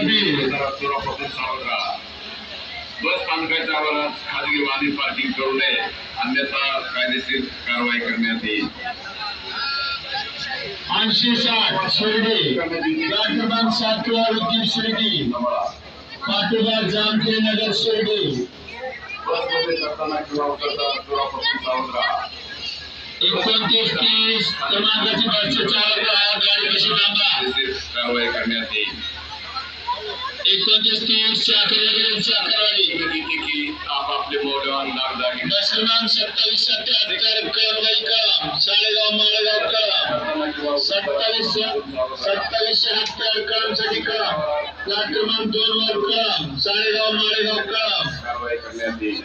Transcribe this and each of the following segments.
तेव्हापासून सावध राहा बस स्थानकाच्या आवारात खाजगी वाहने पार्किंग करू नये अन्यथा कायदेशीर कारवाई करण्यात येईल ऐंशी साठ शिर्डी गाठ क्रमांक सात किलो उद्दीप शिर्डी. पाठोबाग जामखेड नगर शिर्डी बसमध्ये चढताना किंवा उतरताना तेव्हापासून सावध राहा एकोणतीस तीस क्रमांकाची बसचे चालक गाडी कशी थांबा कारवाई करण्यात येईल एकोणतीस तीस चाकरवाडी चाकरवाडी तिथे की आपापले मौल्यवान दागदागिने बस क्रमांक सत्तावीस सत्याहत्तर कळमगाई कळम साडेगाव माळेगाव कळम. सत्तावीस सत्तावीस शहात्तर कळमसाठी कळम. प्लॅट क्रमांक दोन वर कळम साडेगाव माळेगाव कळम. कारवाई करण्यात येईल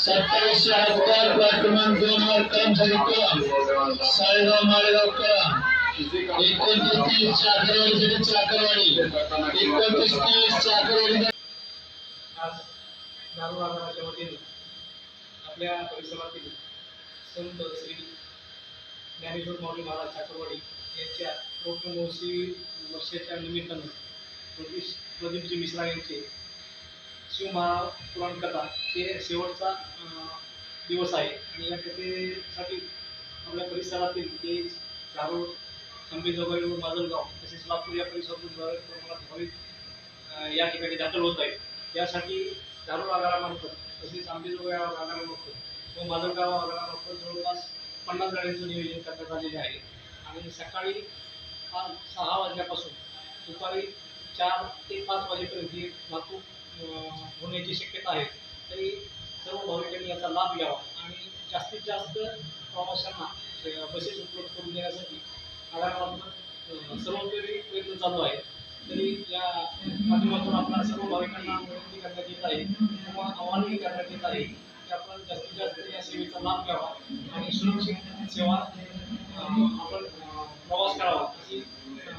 सत्तावीस शहात्तर प्लॅट क्रमांक दोन वर कळम. मौल्यवान साडेगाव माळेगाव कळम. एकोणतीस तीस चाकरवाडीसाठी चाकरवाडी. एकोणतीस तीस चाकरवाडी दारू आगाराच्या वतीने आपल्या परिसरातील संत श्री ज्ञानेश्वर माऊली महाराज चाकरवाडी यांच्या रोपमहोत्सवी वर्षाच्या निमित्तानं प्रदीश प्रदीपजी मिश्रा यांचे शिवमहापुराण कथा हे शेवटचा दिवस आहे. आणि या कथेसाठी आपल्या परिसरातील ते धारूर अंबेजोगाई व माजलगाव तसेच लातूर या परिसरातून बऱ्याच प्रमाणात भाविक या ठिकाणी दाखल होत आहेत. यासाठी दारू आगारामार्फत तसेच आंबेजोगाई आगारामार्फत व माजलगाव आगारामार्फत जवळपास पन्नास गाड्यांचं नियोजन करण्यात आलेले आहे. आणि सकाळी पाच सहा वाजल्यापासून दुपारी चार ते पाच वाजेपर्यंत ही वाहतूक होण्याची शक्यता आहे. तरी सर्व भाविकांनी याचा लाभ घ्यावा आणि जास्तीत जास्त प्रवाशांना बसेस उपलब्ध करून देण्यासाठी प्रयत्न चालू आहे. तरी या माध्यमातून आपल्या सर्व भाविकांना विनंती करण्यात येत आहे किंवा आवाहनही करण्यात येत आहे की आपण जास्तीत जास्त या सेवेचा लाभ घ्यावा आणि सुरक्षित सेवा आपण प्रवास करावा अशी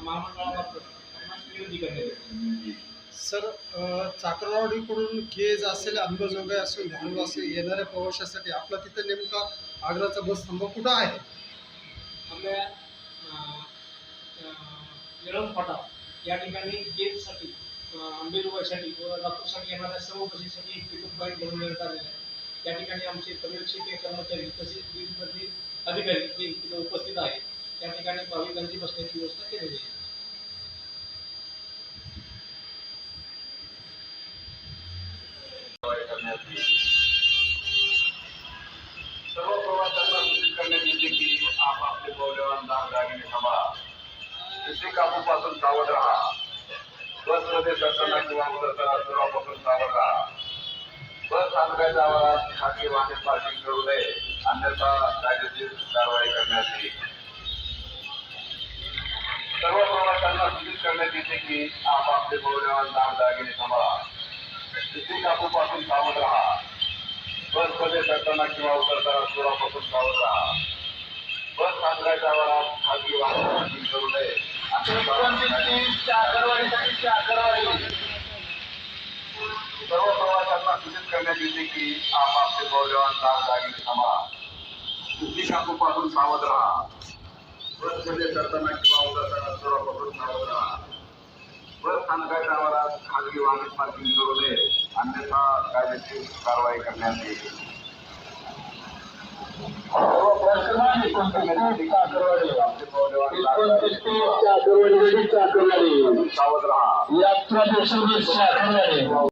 महामंडळामार्फत आपणास विनंती करण्यात येते. सर चाकरवाडीकडून केज असेल अंबाजोगाई असेल धारूर असेल येणाऱ्या प्रवाशासाठी आपला तिथं नेमका आग्राचा बस थांबा कुठं आहे? आपल्या अं, निळम फाटा या ठिकाणी गेटसाठी आंबेजोगाईसाठी व लातूरसाठी येणाऱ्या सर्व बसेससाठी एक पिकअप पॉईंट बनवून देण्यात आलेला आहे. ठिकाणी आमचे पर्यवेक्षक कर्मचारी तसेच बीडमधील अधिकारी हे तिथे उपस्थित आहेत. त्या ठिकाणी भाविकांची बसण्याची व्यवस्था केलेली आहे. सर्व प्रवाशांना सूचित की आपापले मौल्यवान दागदागिने सांभाळा एसी कापूपासून सावध राहा. बसमध्ये जाताना किंवा उतरताना सर्वांपासून सावध राहा. बस स्थानकाच्या आवारात खाकी वाहने पार्किंग करू नये. अन्यथा कायदेशीर कारवाई करण्यात येईल. सर्व प्रवाशांना सूचित करण्यात येते की आपापले मौल्यवान दागिने सांभाळा कापू कापूपासून सावध राहा. बसमध्ये जाताना किंवा उतरताना सुरापासून सावध राहा. बस स्थानकाच्या आवारात खाकी वाहने पार्किंग करू नये. अन्यथा सर्व प्रवाशांना सूचित करण्यात येते की आपापले मौल्यवान दागदागिने सांभाळा एसी कापूपासून सावध राहा. बसमध्ये करताना किंवा उतरताना सुरापासून सावध राहा. बस स्थानकाच्या आवारात खाजगी वाहन पार्किंग करू नये. अन्यथा कायदेशीर कारवाई करण्यात येईल. एकोणतीस तीस चाकरवाडीसाठी चाकरवाडी सावध राहा यात्रा दिवशी चाकरवाडी